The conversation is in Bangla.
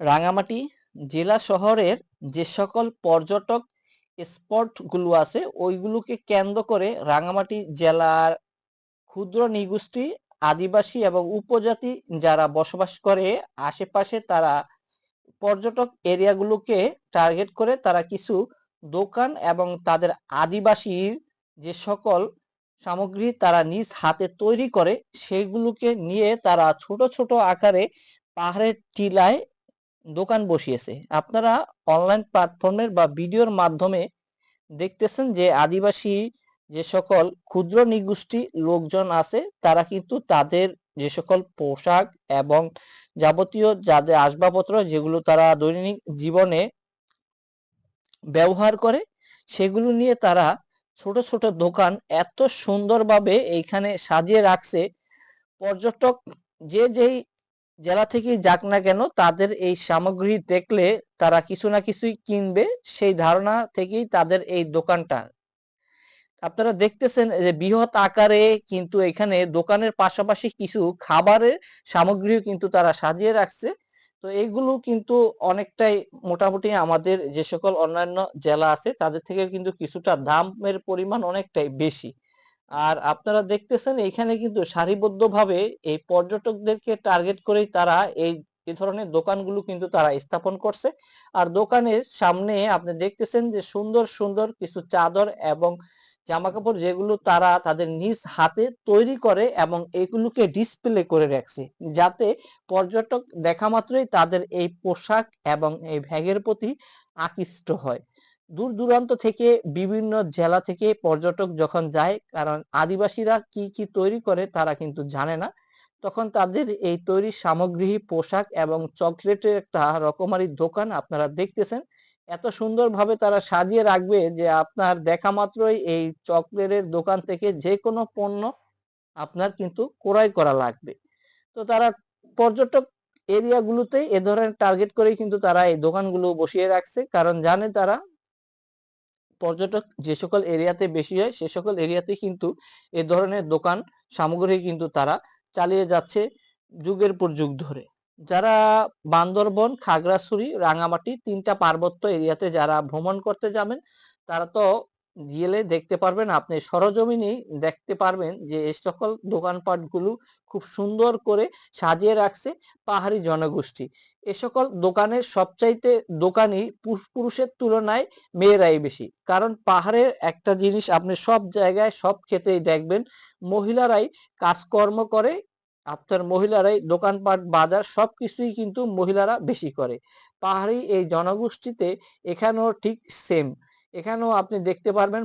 রাঙামাটি জেলা শহরের যে সকল পর্যটক স্পটগুলো আছে, ওইগুলোকে কেন্দ্র করে রাঙামাটি জেলার ক্ষুদ্র নিগোষ্ঠী, আদিবাসী এবং উপজাতি যারা বসবাস করে, আশেপাশে তারা পর্যটক এরিয়াগুলোকে টার্গেট করে তারা কিছু দোকান এবং তাদের আদিবাসীর যে সকল সামগ্রী তারা নিজ হাতে তৈরি করে, সেগুলোকে নিয়ে তারা ছোট ছোট আকারে পাহাড়ের টিলায় দোকান বসিয়েছে। আপনারা অনলাইন প্ল্যাটফর্মের বা ভিডিওর মাধ্যমে দেখতেছেন যে আদিবাসী যে সকল ক্ষুদ্র নিগোষ্ঠী লোকজন আছে, তারা কিন্তু তাদের যে সকল পোশাক এবং যাবতীয় যাদের আসবাবপত্র যেগুলো তারা দৈনিক জীবনে ব্যবহার করে, সেগুলো নিয়ে তারা ছোট ছোট দোকান এত সুন্দরভাবে এইখানে সাজিয়ে রাখছে। পর্যটক যে যেই জেলা থেকেই যাক না কেন, তাদের এই সামগ্রী দেখলে তারা কিছু না কিছুই কিনবে, সেই ধারণা থেকেই তাদের এই দোকানটা। আপনারা দেখতেছেন যে বৃহৎ আকারে কিন্তু এখানে দোকানের পাশাপাশি কিছু খাবারের সামগ্রীও কিন্তু তারা সাজিয়ে রাখছে। তো এইগুলো কিন্তু অনেকটাই মোটামুটি আমাদের যে সকল অন্যান্য জেলা আছে, তাদের থেকে কিন্তু কিছুটা দামের পরিমাণ অনেকটাই বেশি। আর আপনারা দেখতেছেন এখানে কিন্তু সারিবদ্ধভাবে এই পর্যটকদেরকে টার্গেট করেই তারা এই এ ধরনের দোকানগুলো কিন্তু তারা স্থাপন করছে। আর দোকানের সামনে আপনি দেখতেছেন যে সুন্দর সুন্দর কিছু চাদর এবং জামা কাপড় যেগুলো তারা তাদের নিজ হাতে তৈরি করে এবং এগুলোকে ডিসপ্লে করে রাখছে, যাতে পর্যটক দেখা মাত্রই তাদের এই পোশাক এবং এই ব্যাগের প্রতি আকৃষ্ট হয়। দূর দূরান্ত থেকে বিভিন্ন জেলা থেকে পর্যটক যখন যায়, কারণ আদিবাসীরা কি কি তৈরি করে তারা কিন্তু জানে না। তখন তাদের এই তৈরি সামগ্রী, পোশাক এবং চকলেটের একটা রকমারি দোকান আপনারা দেখতেছেন। এত সুন্দরভাবে তারা সাজিয়ে রাখবে যে আপনার দেখা মাত্রই এই চকলেটের দোকান থেকে যে কোনো পণ্য আপনার কিন্তু ক্রয় করা লাগবে। তো তারা পর্যটক এরিয়াগুলোতে এ ধরনের টার্গেট করেই কিন্তু তারা এই দোকানগুলো বসিয়ে রাখছে, কারণ জানে তারা পর্যটক যে সকল এরিয়াতে বেশি হয়, সে সকল এরিয়াতে কিন্তু এ ধরনের দোকান সামগ্রী কিন্তু তারা চালিয়ে যাচ্ছে যুগের পর যুগ ধরে। যারা বান্দরবন, খাগড়াছড়ি রাঙামাটি তিনটা পার্বত্য এরিয়াতে যারা ভ্রমণ করতে যাবেন, তারা তো গেলে দেখতে পারবেন, আপনি সরজমিনেই দেখতে পারবেন যে এই সকল দোকানপাটগুলো খুব সুন্দর করে সাজিয়ে রাখছে পাহাড়ি জনগোষ্ঠী। এ সকল দোকানের সবচাইতে দোকানই পুরুষের তুলনায় মেয়েরাই বেশি। কারণ পাহাড়ের একটা জিনিস আপনি সব জায়গায়, সব ক্ষেত্রেই দেখবেন, মহিলারাই কাজকর্ম করে, আপনার মহিলারাই দোকানপাট, বাজার সবকিছুই কিন্তু মহিলারা বেশি করে। পাহাড়ি এই জনগোষ্ঠীতে এখানেও ঠিক সেম এখানেও আপনি দেখতে পারবেন